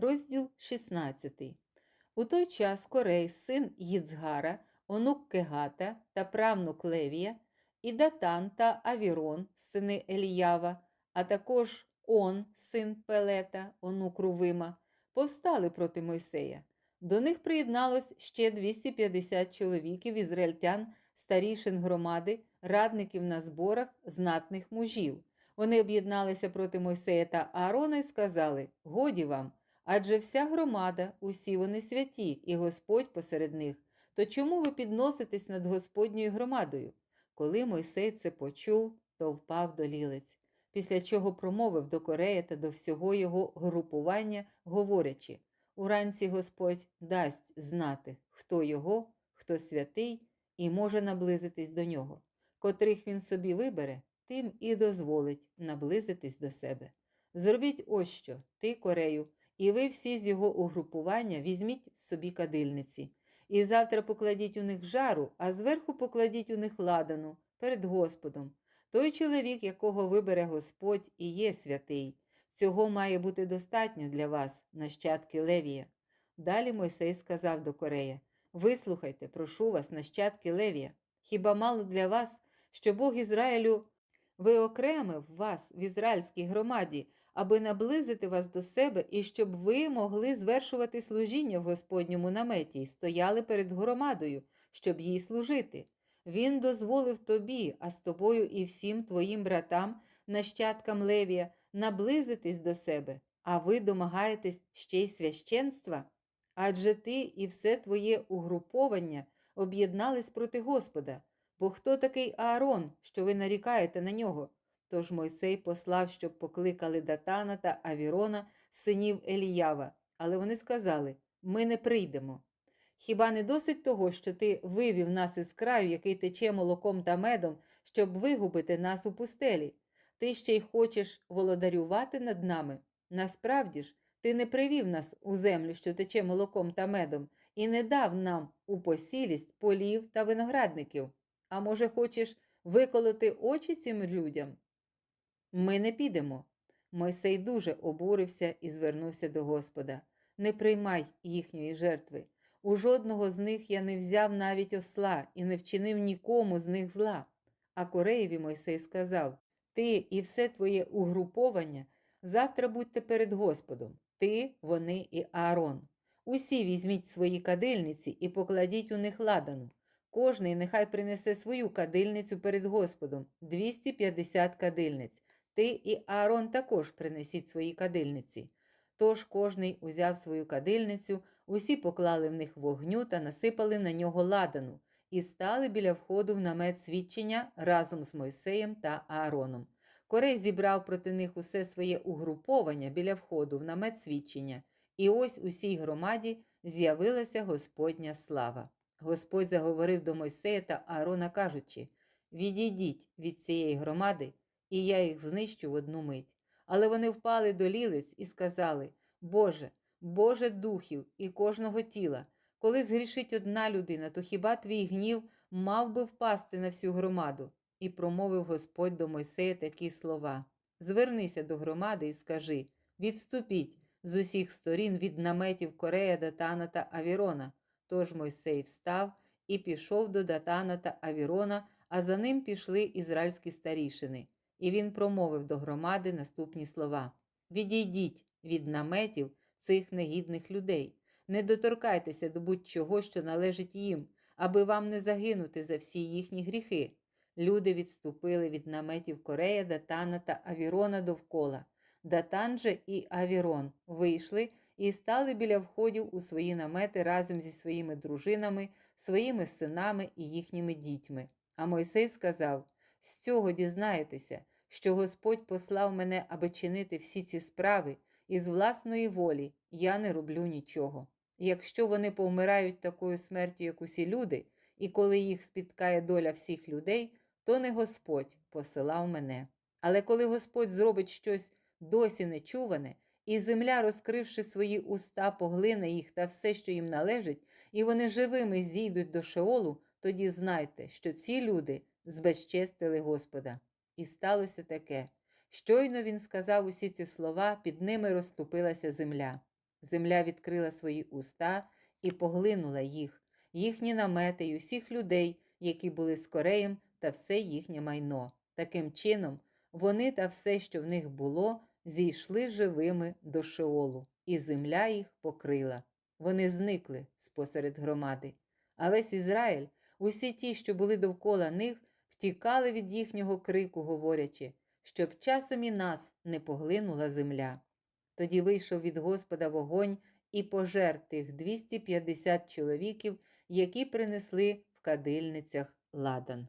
Розділ 16. У той час Корей, син Їцгара, онук Кегата та правнук Левія, і Датан та Авірон, сини Еліява, а також Он, син Пелета, онук Рувима, повстали проти Мойсея. До них приєдналось ще 250 чоловіків ізраїльтян, старішин громади, радників на зборах, знатних мужів. Вони об'єдналися проти Мойсея та Аарона і сказали: Годі вам, адже вся громада, усі вони святі, і Господь посеред них. То чому ви підноситесь над Господньою громадою? Коли Мойсей це почув, то впав до лілиць, після чого промовив до Корея та до всього його групування, говорячи: Уранці Господь дасть знати, хто його, хто святий, і може наблизитись до нього. Котрих він собі вибере, тим і дозволить наблизитись до себе. Зробіть ось що, ти, Корею, і ви всі з його угрупування візьміть собі кадильниці, і завтра покладіть у них жару, а зверху покладіть у них ладану перед Господом. Той чоловік, якого вибере Господь, і є святий. Цього має бути достатньо для вас, нащадки Левія. Далі Мойсей сказав до Корея: Вислухайте, прошу вас, нащадки Левія. Хіба мало для вас, що Бог Ізраїлю виокремив вас в ізраїльській громаді, аби наблизити вас до себе і щоб ви могли звершувати служіння в Господньому наметі і стояли перед громадою, щоб їй служити. Він дозволив тобі, а з тобою і всім твоїм братам, нащадкам Левія, наблизитись до себе, а ви домагаєтесь ще й священства? Адже ти і все твоє угруповання об'єднались проти Господа. Бо хто такий Аарон, що ви нарікаєте на нього? Тож Мойсей послав, щоб покликали Датана та Авірона, синів Еліява, але вони сказали: Ми не прийдемо. Хіба не досить того, що ти вивів нас із краю, який тече молоком та медом, щоб вигубити нас у пустелі? Ти ще й хочеш володарювати над нами? Насправді ж, ти не привів нас у землю, що тече молоком та медом, і не дав нам у посілість полів та виноградників. А може, хочеш виколоти очі цим людям? Ми не підемо. Мойсей дуже обурився і звернувся до Господа. Не приймай їхньої жертви. У жодного з них я не взяв навіть осла і не вчинив нікому з них зла. А Кореєві Мойсей сказав: Ти і все твоє угруповання завтра будьте перед Господом, ти, вони і Аарон. Усі візьміть свої кадильниці і покладіть у них ладану. Кожний нехай принесе свою кадильницю перед Господом 250 кадильниць. Ти і Аарон також принесіть свої кадильниці. Тож кожний узяв свою кадильницю, усі поклали в них вогню та насипали на нього ладану, і стали біля входу в намет свідчення разом з Мойсеєм та Аароном. Корей зібрав проти них усе своє угруповання біля входу в намет свідчення, і ось усій громаді з'явилася Господня слава. Господь заговорив до Мойсея та Аарона, кажучи: Відійдіть від цієї громади, і я їх знищу в одну мить. Але вони впали до лілиць і сказали: Боже, Боже духів і кожного тіла, коли згрішить одна людина, то хіба твій гнів мав би впасти на всю громаду? І промовив Господь до Мойсея такі слова: Звернися до громади і скажи: Відступіть з усіх сторін від наметів Корея, Датана та Авірона. Тож Мойсей встав і пішов до Датана та Авірона, а за ним пішли ізраїльські старішини. І він промовив до громади наступні слова: Відійдіть від наметів цих негідних людей, не доторкайтеся до будь-чого, що належить їм, аби вам не загинути за всі їхні гріхи. Люди відступили від наметів Корея, Датана та Авірона довкола. Датан же і Авірон вийшли і стали біля входів у свої намети разом зі своїми дружинами, своїми синами і їхніми дітьми. А Мойсей сказав: З цього дізнаєтеся, що Господь послав мене, аби чинити всі ці справи, і з власної волі я не роблю нічого. Якщо вони повмирають такою смертю, як усі люди, і коли їх спіткає доля всіх людей, то не Господь посилав мене. Але коли Господь зробить щось досі нечуване, і земля, розкривши свої уста, поглине їх та все, що їм належить, і вони живими зійдуть до Шеолу, тоді знайте, що ці люди збезчестили Господа. І сталося таке. Щойно він сказав усі ці слова, під ними розступилася земля. Земля відкрила свої уста і поглинула їх, їхні намети й усіх людей, які були з Кореєм, та все їхнє майно. Таким чином, вони та все, що в них було, зійшли живими до Шеолу, і земля їх покрила. Вони зникли спосеред громади. А весь Ізраїль, усі ті, що були довкола них, втікали від їхнього крику, говорячи, щоб часом і нас не поглинула земля. Тоді вийшов від Господа вогонь і пожер тих 250 чоловіків, які принесли в кадильницях ладан.